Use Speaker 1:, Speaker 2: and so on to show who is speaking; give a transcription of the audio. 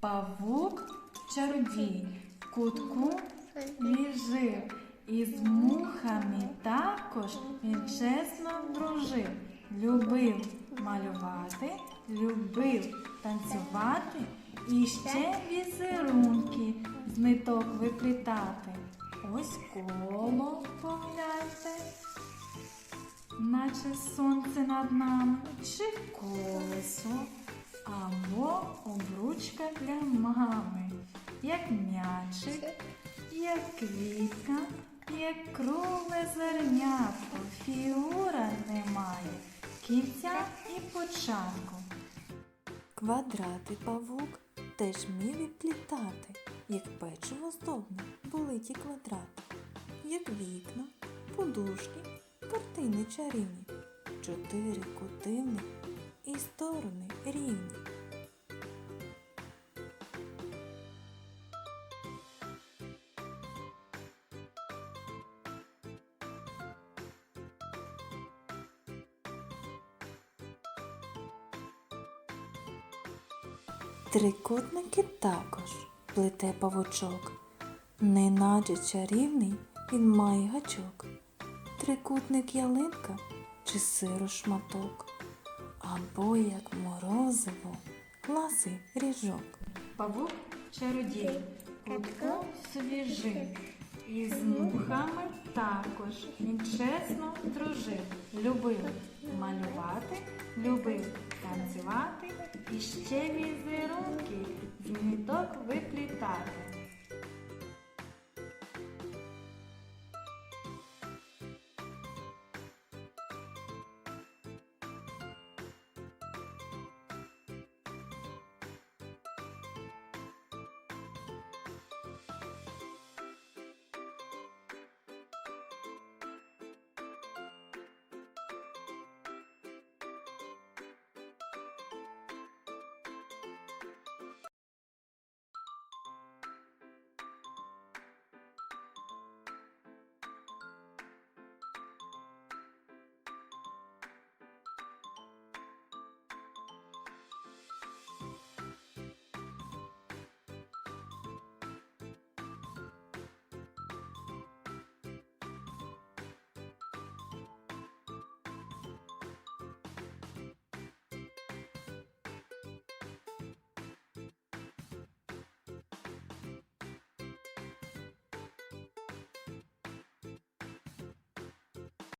Speaker 1: Павук чародій в кутку ліжив. І з мухами також він чесно дружив. Любив малювати, любив танцювати і ще візерунки з ниток виплітати. Ось коло погляньте, наче сонце над нами, чи колесо, або обручка для мами, як м'ячик, як квітка, як кругле зернятко, фігура немає, кінця і початку.
Speaker 2: Квадрати павук теж вмів відплітати, як печиво здобне були ті квадрати, як вікна, подушки, картини чарівні, чотири кутини і сторони рівні. Трикутники також плете павучок, неначе чарівний він має гачок. Трикутник ялинка чи сиро шматок, або як морозиво, класий ріжок.
Speaker 1: Павук чародій, кутку свіжив, і з мухами також він чесно дружив, любив малювати, любив танцювати ще візерунки з ниток виплітати.